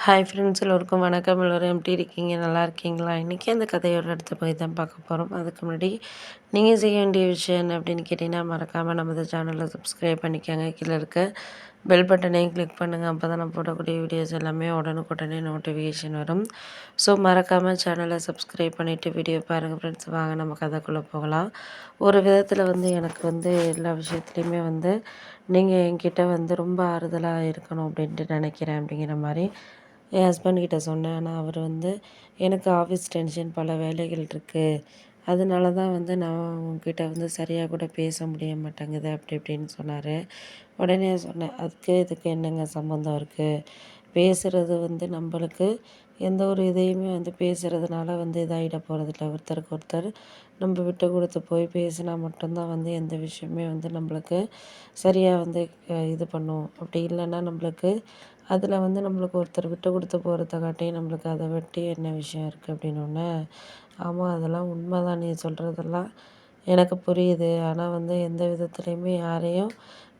Hi friends எல்லோருக்கும் வணக்கம். எல்லோரும் எப்படி இருக்கீங்க? நல்லா இருக்கீங்களா? இன்றைக்கி அந்த கதையோட அடுத்த போய் தான் பார்க்க போகிறோம் அதுக்கு முன்னாடி நீங்கள் செய்ய வேண்டிய விஷயம் என்ன அப்படின்னு கேட்டிங்கன்னா மறக்காமல் நமது சேனலை சப்ஸ்கிரைப் பண்ணிக்கோங்க. கீழே இருக்க பெல் பட்டனையும் கிளிக் பண்ணுங்கள் அப்போ தான் நான் போடக்கூடிய வீடியோஸ் எல்லாமே உடனுக்குடனே நோட்டிஃபிகேஷன் வரும். ஸோ மறக்காமல் சேனலை சப்ஸ்கிரைப் பண்ணிவிட்டு வீடியோ பாருங்கள் ஃப்ரெண்ட்ஸ் வாங்க நம்ம கதைக்குள்ளே போகலாம். ஒரு விதத்தில் வந்து எனக்கு வந்து எல்லா விஷயத்துலையுமே வந்து நீங்கள் என்கிட்ட வந்து ரொம்ப ஆறுதலாக இருக்கணும் அப்படின்ட்டு நினைக்கிறேன் அப்படிங்கிற மாதிரி என் ஹஸ்பண்ட் கிட்ட சொன்னேன். ஆனால் அவர் வந்து எனக்கு ஆஃபீஸ் டென்ஷன் பல வேலைகள் இருக்குது அதனால தான் வந்து நான் உங்ககிட்ட வந்து சரியாக கூட பேச முடிய மாட்டேங்குது அப்படி இப்படின்னு சொன்னார். உடனே சொன்னேன் அதுக்கு இதுக்கு என்னங்க சம்மந்தம் இருக்குது பேசுகிறது வந்து நம்மளுக்கு எந்த ஒரு இதையுமே வந்து பேசுகிறதுனால வந்து இதாகிட போகிறதில்ல ஒருத்தருக்கு ஒருத்தர் நம்ம விட்டு கொடுத்து போய் பேசினா மட்டும்தான் வந்து எந்த விஷயமே வந்து நம்மளுக்கு சரியாக வந்து இது பண்ணும். அப்படி இல்லைன்னா நம்மளுக்கு அதில் வந்து நம்மளுக்கு ஒருத்தர் விட்டு கொடுத்து போகிறத காட்டி நம்மளுக்கு அதை வெட்டி என்ன விஷயம் இருக்குது அப்படின்னோடனே ஆமாம் அதெல்லாம் உண்மை தான் நீ சொல்கிறதெல்லாம் எனக்கு புரியுது. ஆனால் வந்து எந்த விதத்துலேயுமே யாரையும்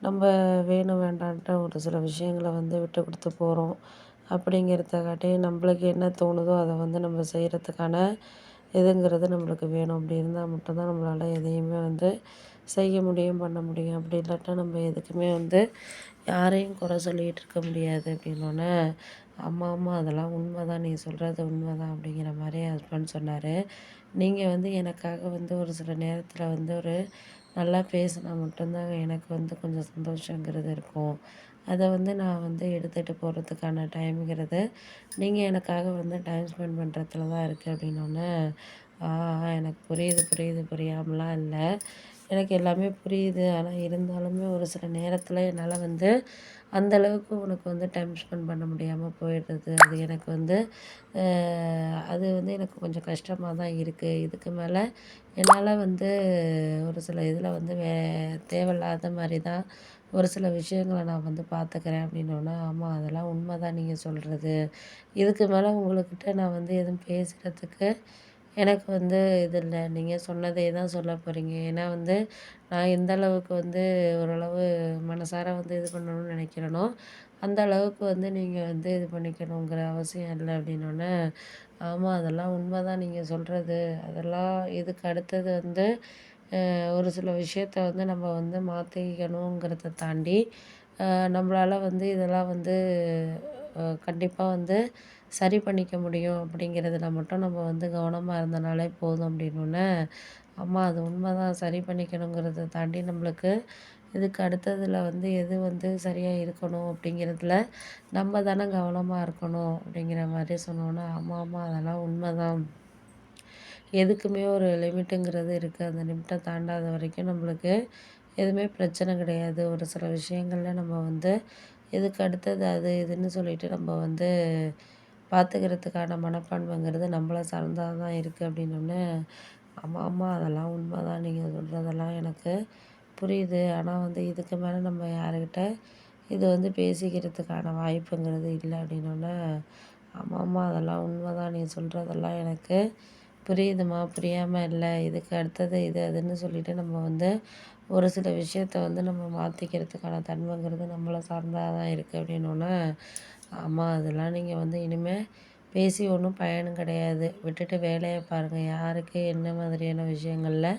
நம்ம வேணும் வேண்டான்ட்டு ஒரு சில விஷயங்களை வந்து விட்டு கொடுத்து போகிறோம் அப்படிங்கிறதக்காட்டி நம்மளுக்கு என்ன தோணுதோ அதை வந்து நம்ம செய்கிறதுக்கான இதுங்கிறது நம்மளுக்கு வேணும். அப்படி இருந்தால் மட்டும்தான் நம்மளால் எதையுமே வந்து செய்ய முடியும் பண்ண முடியும். அப்படி இல்லாட்டா நம்ம எதுக்குமே வந்து யாரையும் குறை சொல்லிகிட்டு இருக்க முடியாது அப்படின்னோடனே அம்மா அம்மா அதெல்லாம் உண்மை தான் நீ சொல்கிறது உண்மை தான் அப்படிங்கிற மாதிரி ஹஸ்பண்ட் சொன்னார். நீங்கள் வந்து எனக்காக வந்து ஒரு சில நேரத்தில் வந்து ஒரு நல்லா பேசினா மட்டும்தாங்க எனக்கு வந்து கொஞ்சம் சந்தோஷங்கிறது இருக்கும். அதை வந்து நான் வந்து எடுத்துகிட்டு போகிறதுக்கான டைம்ங்கிறது நீங்கள் எனக்காக வந்து டைம் ஸ்பெண்ட் பண்ணுறதுல தான் இருக்குது அப்படின்னோடனே ஆ எனக்கு புரியுது புரியுது புரியாமலாம் இல்லை. எனக்கு எல்லாமே புரியுது. ஆனால் இருந்தாலுமே ஒரு சில நேரத்தில் என்னால் வந்து அந்த அளவுக்கு உனக்கு வந்து டைம் ஸ்பெண்ட் பண்ண முடியாமல் போயிடுறது. அது எனக்கு வந்து அது வந்து எனக்கு கொஞ்சம் கஷ்டமாக தான் இருக்குது இதுக்கு மேலே என்னால் வந்து ஒரு சில இதில் வந்து வே தேவையில்லாத மாதிரி தான் ஒரு சில விஷயங்கள நான் வந்து பார்த்துக்கிறேன் அப்படின்னோடனே ஆமாம் அதெல்லாம் உண்மை தான் நீங்கள் சொல்கிறது இதுக்கு மேலே உங்கள்கிட்ட நான் வந்து எதுவும் பேசுகிறதுக்கு எனக்கு வந்து இது இல்லை. நீங்கள் சொன்னதே தான் சொல்ல போகிறீங்க ஏன்னா வந்து நான் எந்த அளவுக்கு வந்து ஓரளவு மனசார வந்து இது பண்ணணும்னு நினைக்கிறேனோ அந்த அளவுக்கு வந்து நீங்கள் வந்து இது பண்ணிக்கணுங்கிற அவசியம் இல்லை அப்படின்னோடனே ஆமாம் அதெல்லாம் உண்மை தான் நீங்கள் சொல்கிறது அதெல்லாம் இதுக்கு அடுத்தது வந்து ஒரு சில விஷயத்த வந்து நம்ம வந்து மாற்றிக்கணுங்கிறத தாண்டி நம்மளால் வந்து இதெல்லாம் வந்து கண்டிப்பாக வந்து சரி பண்ணிக்க முடியும் அப்படிங்கிறதுல மட்டும் நம்ம வந்து கவனமாக இருந்தனாலே போதும் அப்படின்னோடனே அம்மா அது உண்மை தான் சரி பண்ணிக்கணுங்கிறத தாண்டி நம்மளுக்கு இதுக்கு அடுத்ததில் வந்து எது வந்து சரியாக இருக்கணும் அப்படிங்கிறதுல நம்ம தானே கவனமாக இருக்கணும் அப்படிங்கிற மாதிரி சொன்னோன்னா ஆமாம் ஆமாம் அதெல்லாம் உண்மை தான் எதுக்குமே ஒரு லிமிட்டுங்கிறது இருக்குது அந்த லிமிட்டை தாண்டாத வரைக்கும் நம்மளுக்கு எதுவுமே பிரச்சனை கிடையாது. ஒரு சில விஷயங்களில் நம்ம வந்து இதுக்கு அடுத்தது அது இதுன்னு சொல்லிட்டு நம்ம வந்து பார்த்துக்கிறதுக்கான மனப்பான்மைங்கிறது நம்மளை சார்ந்தா தான் இருக்குது அப்படின்னோடனே ஆமாம் ஆமாம் அதெல்லாம் உண்மை தான் நீங்கள் சொல்கிறதெல்லாம் எனக்கு புரியுது. ஆனால் வந்து இதுக்கு மேலே நம்ம யாருக்கிட்ட இது வந்து பேசிக்கிறதுக்கான வாய்ப்புங்கிறது இல்லை. அப்படின்னோடனே ஆமாம் ஆமாம் அதெல்லாம் உண்மை தான் நீ சொல்கிறதெல்லாம் எனக்கு புரியுதுமா புரியாமல் இல்லை இதுக்கு அடுத்தது இது அதுன்னு சொல்லிட்டு நம்ம வந்து ஒரு சில விஷயத்த வந்து நம்ம மாற்றிக்கிறதுக்கான தன்மைங்கிறது நம்மளை சார்ந்தாக தான் இருக்குது அப்படின்னோடனே ஆமாம் அதெல்லாம் நீங்கள் வந்து இனிமேல் பேசி ஒன்றும் பயனும் கிடையாது. விட்டுட்டு வேலையை பாருங்கள் யாருக்கு என்ன மாதிரியான விஷயங்களில்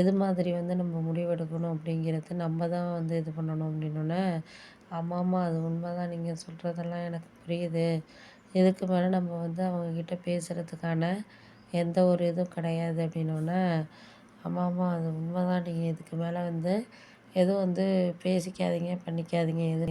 எது மாதிரி வந்து நம்ம முடிவெடுக்கணும் அப்படிங்கிறது நம்ம தான் வந்து இது பண்ணணும் அப்படின்னோடனே ஆமாம்மா அது உண்மை தான் நீங்கள் சொல்கிறதெல்லாம் எனக்கு புரியுது. இதுக்கு மேலே நம்ம வந்து அவங்கக்கிட்ட பேசுகிறதுக்கான எந்த ஒரு இதுவும் கிடையாது அப்படின்னோடனே ஆமாம் ஆமாம் அது உண்மை தான் நீங்கள் இதுக்கு மேலே வந்து எதுவும் வந்து பேசிக்காதீங்க பண்ணிக்காதீங்க எதுவும்